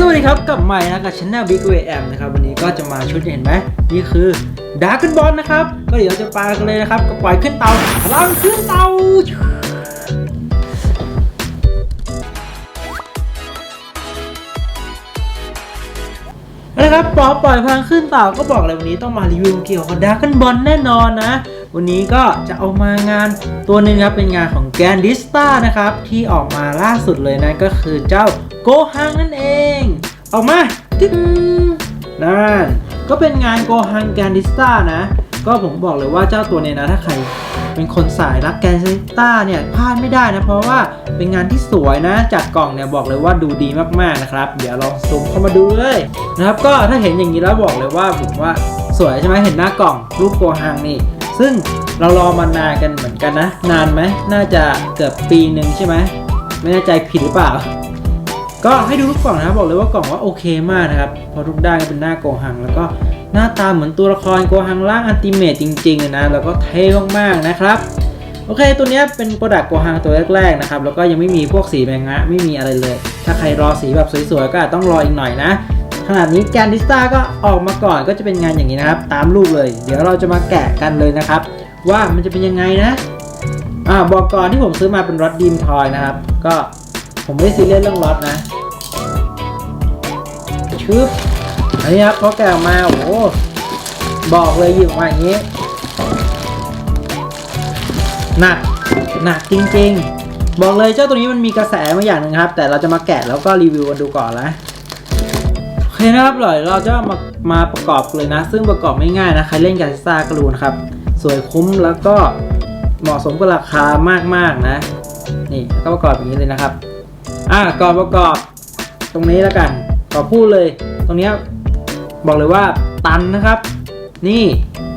สวัสดีครับกลับมานะกับช anel Big Way M นะครับวันนี้ก็จะมาชุดเห็นไหมนี่คือดาร์กบอลนะครับ ก็เดี๋ยวจะปากันเลยนะครับก็ปล่อยขึ้นเตาพลังขึ้นเตานะครับปอปล่อยพลังขึ้นเต่าก็บอกเลยวันนี้ต้องมารีวิวเกี่ยวกับดาร์กบอลแน่นอนนะ วันนี้ก็จะเอามางานตัวหนึ่งครับเป็นงานของแกนดิสตานะครับที่ออกมาล่าสุดเลยนะก็คือเจ้า กฮังนั่นเอง ออกมาจึ๊งนั่นก็เป็นงานโกฮังแกนดิสตานะ ก็ผมบอกเลยว่าเจ้าตัวเนี้นะถ้าใครเป็นคนสายรักแกนดิสตาเนี่ยพลาดไม่ได้นะ เพราะว่าเป็นงานที่สวยนะ จากกล่องเนี่ยบอกเลยว่าดูดีมากๆนะครับ เดี๋ยวลองซูมเข้ามาดูเลยนะครับ ก็ถ้าเห็นอย่างนี้แล้วบอกเลยว่าผมว่าสวยใช่ไหมเห็นหน้ากล่องรูปโกฮังนี่ ซึ่งเรารอมานานกันเหมือนกันนะ นานไหมน่าจะเกือบปีหนึ่งใช่ไหมไม่แน่ใจผิดหรือเปล่า ก็ให้ดูทุกกล่องนะครับบอกเลยว่ากล่องว่าโอเคมากนะครับเพราะทุกด้านก็เป็นหน้าโกหัง แล้วก็หน้าตาเหมือนตัวละครโกหังร่างอันติเมตจริงๆเลยนะแล้วก็เท่มากๆนะครับโอเค ตัวนี้เป็นโปรดักต์โกหังตัวแรกๆนะครับ แล้วก็ยังไม่มีพวกสีแมงงะไม่มีอะไรเลย ถ้าใครรอสีแบบสวยๆ ก็อาจต้องรออีกหน่อยนะ ขนาดนี้แกนดิสตาก็ออกมาก่อนก็จะเป็นงานอย่างนี้นะครับ ตามรูปเลย เดี๋ยวเราจะมาแกะกันเลยนะครับ ว่ามันจะเป็นยังไงนะ อ่าบอกก่อนที่ผมซื้อมาเป็นรถดีมทอยนะครับ ก็ ผมไม่ได้ซีเรียสเรื่องรถนะชึบอันนี้ครับพอแกะออกมาโอ้โหบอกเลยหยิบมาอย่างนี้หนักหนักจริงๆ บอกเลยเจ้าตัวนี้มันมีกระแสมาอย่างหนึ่งครับ แต่เราจะมาแกะแล้วก็รีวิวกันดูก่อนนะโอเคนะครับเดี๋ยเราจะมามาประกอบเลยนะ ซึ่งประกอบไม่ง่ายนะใครเล่นกาซิซ่าก็รู้นะครับ สวยคุ้มแล้วก็เหมาะสมกับราคามากๆนะ นี่ก็ประกอบอย่างนี้เลยนะครับ อะก่อนประกอบตรงนี้แล้วกันขอพูดเลย ตรงนี้บอกเลยว่าตันนะครับ นี่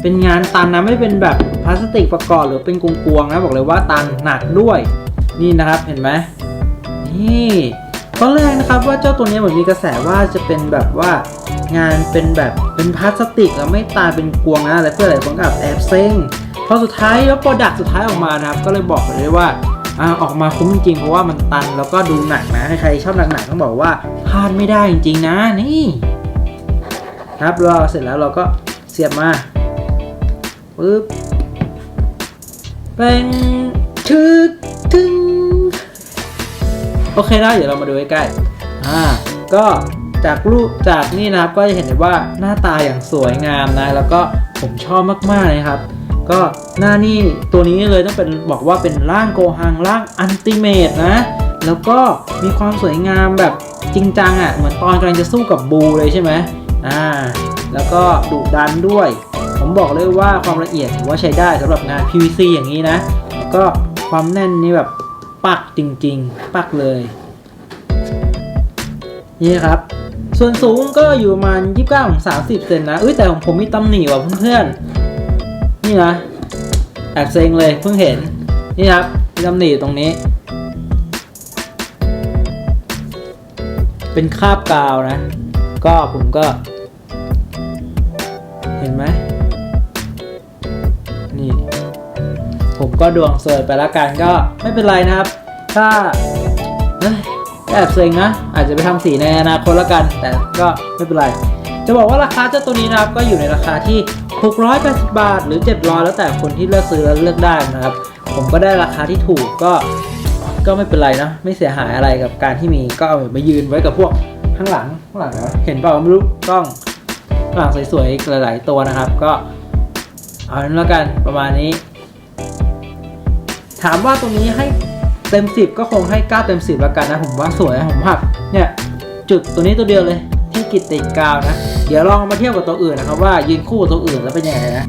เป็นงานตันนะไม่เป็นแบบพลาสติกประกอบหรือเป็นกวงๆนะบอกเลยว่าตันหนักด้วย นี่นะครับเห็นไหมนี่ตอนแรกนะครับว่าเจ้าตัวนี้เหมือนมีกระแสว่าจะเป็นแบบว่างานเป็นแบบเป็นพลาสติกแล้วไม่ตายเป็นกวงนะอะไรเพื่ออะไรคนกับแอบเซ็งพอสุดท้ายแล้วโปรดักสุดท้ายออกมานะครับ ก็เลยบอกเลยว่า อ่าออกมาคุ้มจริงๆเพราะว่ามันตันแล้วก็ดูหนักนะใครๆชอบหนักๆต้องบอกว่าพลาดไม่ได้จริงๆนะนี่ ครับรอเสร็จแล้วเราก็เสียบมาปึ๊บเป็นชึกถึงโอเคนะเดี๋ยวเรามาดูใกล้ๆอ่าก็จากรูปจากนี่นะครับก็จะเห็นได้ว่าหน้าตาอย่างสวยงามนะ แล้วก็ผมชอบมากๆเลยครับ ก็หน้านี่ตัวนี้เลยต้องเป็นบอกว่าเป็นร่างโกฮังร่างอันติเมตนะ แล้วก็มีความสวยงามแบบจริงจังอะ่ะเหมือนตอนกำลังจะสู้กับบูเลยใช่ไหมอ่าแล้วก็ดุดันด้วย ผมบอกเลยว่าความละเอียดถือว่าใช้ได้สำหรับงาน PVC อย่างนี้นะแล้วก็ความแน่นนี่แบบปักจริงๆ ปักเลย นี่ครับ ส่วนสูงก็อยู่ประมาณ 29ถึง30 เซนนะเอ้ยแต่ของผมมีตำหนิว่ะเพื่อนๆ นี่นะแอบเซ็งเลยเพิ่งเห็น นี่ครับมีตำหนิตรงนี้ เป็นคาบกาวนะ ก็ผมก็ เห็นไหมนี่ ผมก็ดวงเสิร์ไปล้วกันก็ไม่เป็นไรนะครับ ถ้าแอบเซ็งนะอาจจะไปทำสีในอนาคตล้วกัน แต่ก็ไม่เป็นไร จะบอกว่าราคาเจ้าตัวนี้นะครับก็อยู่ในราคาที่ 680 บาท หรือ 700 แล้วแต่คนที่เลือกซื้อแล้วเลือกได้นะครับ ผมก็ได้ราคาที่ถูกก็ก็ไม่เป็นไรนะ ไม่เสียหายอะไรกับการที่มีก็เอามายืนไว้กับพวกข้างหลังข้างหลังนะเห็นเปล่าไม่รู้กล้องข้างหลังสวยๆหลายๆตัวนะครับ ก็เอานั้นแล้วกันประมาณนี้ ถามว่าตรงนี้ให้เต็ม 10 ก็คงให้9เต็ม 10 แล้วกันนะ ผมว่าสวยนะผมหักเนี่ย จุดตัวนี้ตัวเดียวเลย ที่กิดติดกาวนะ เดี๋ยวลองเอามาเทียบกับตัวอื่นนะครับว่ายืนคู่กับตัวอื่นแล้วเป็นยังไงนะ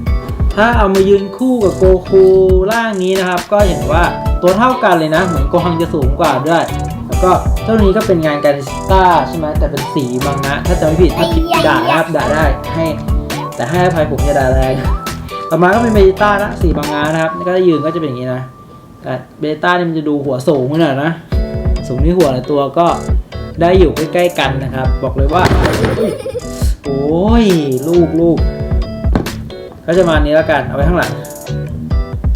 ถ้าเอามายืนคู่กับโกคูร่างนี้นะครับ ก็เห็นว่าตัวเท่ากันเลยนะ เหมือนโกฮังจะสูงกว่าด้วย แล้วก็เจ้านี้ก็เป็นงานการิสต้าใช่ไหมแต่เป็นสีมังนะถ้าจะไม่ผิดถ้าผิดด่านะครับด่าได้ให้ แต่ให้อภัยผมอย่าด่าแรงต่อมาก็เป็นเบต้านะสีบางงานะครับนี่ก็ยืนก็จะเป็นอย่างนี้นะแต่เบต้านี่มันจะดูหัวสูงหน่อยนะสูงที่หัวละตัวก็ ได้อยู่ใกล้ๆกันนะครับ บอกเลยว่าโอ้ยลูกลูกก็จะมานี้แล้วกันเอาไว้ข้างหลัง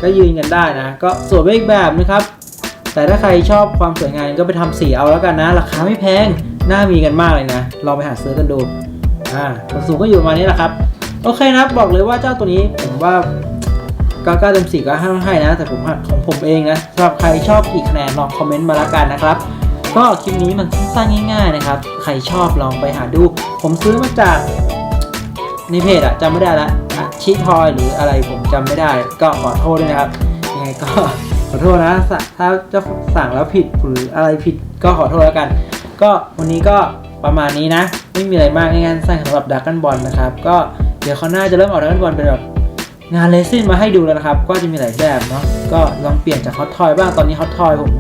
ก็ยืนกันได้นะ ก็สวยไปอีกแบบนะครับ แต่ถ้าใครชอบความสวยงามก็ไปทำสีเอาแล้วกันนะ ราคาไม่แพงน่ามีกันมากเลยนะลองไปหาซื้อกันดูอ่าส่วนสูงก็อยู่ประมาณนี้แหละครับโอเคนะครับบอกเลยว่าเจ้าตัวนี้ผมว่าก็เก้าเต็มสี่ก็ให้ให้นะ แต่ผมของผมเองนะสำหรับใครชอบกี่คะแนนลองคอมเมนต์มาละกันนะครับ ก็คลิปนี้มันสั้นๆง่ายๆนะครับ ใครชอบลองไปหาดู ผมซื้อมาจากในเพจอะจำไม่ได้ละชิทอยหรืออะไรผมจำไม่ได้ ก็ขอโทษด้วยนะครับยังไงก็ขอโทษนะ ถ้าเจะสั่งแล้วผิดหรืออะไรผิดก็ขอโทษแล้วกัน ก็วันนี้ก็ประมาณนี้นะ ไม่มีอะไรมากง่ายๆสั้นสำหรับดักกันบอลนะครับ ก็เดี๋ยวเขาหน้าจะเริ่มออกดักกันบอลเป็นแบบงานเลซินมาให้ดูแล้วนะครับ ก็จะมีหลายแบบเนาะก็ลองเปลี่ยนจากฮอตทอยบ้างตอนนี้ฮอตทอยผม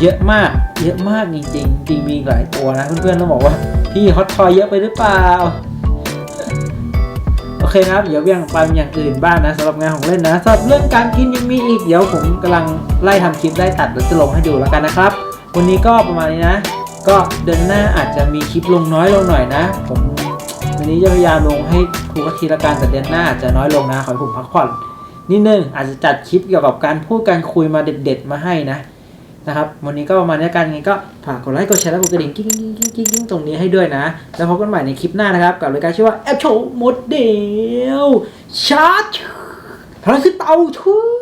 เยอะมาก เยอะมากจริงๆจริงมีหลายตัวนะเพื่อนๆต้องบอกว่าพี่ฮอตทอยเยอะไปหรือเปล่า โอเคนะครับ เดี๋ยวเบี่ยงไปอย่างอื่นบ้างนะสำหรับงานของเล่นนะสำหรับเรื่องการกินยังมีอีก เดี๋ยวผมกำลังไล่ทำคลิปไล่ตัดแล้วจะลงให้ดูแล้วกันนะครับ วันนี้ก็ประมาณนี้นะ ก็เดือนหน้าอาจจะมีคลิปลงน้อยลงหน่อยนะ ผมวันนี้จะพยายามลงให้ทุกทิตย์ละกันแต่เดือนหน้าอาจจะน้อยลงนะขอให้ผมพักผ่อนนิดนึงอาจจะจัดคลิปเกี่ยวกับการพูดการคุยมาเด็ด ๆ มาให้นะ นะครับ วันนี้ก็ประมาณนี้กันไงก็ฝากกดไลค์กดแชร์และกดกระดิ่งกิ๊งกิ๊งกิ๊งกิ๊งกิ๊งตรงนี้ให้ด้วยนะ แล้วพบกันใหม่ในคลิปหน้านะครับ กับรายการชื่อว่าแอปโชว์มดเดียวชาร์จพลังคือเตาช่วย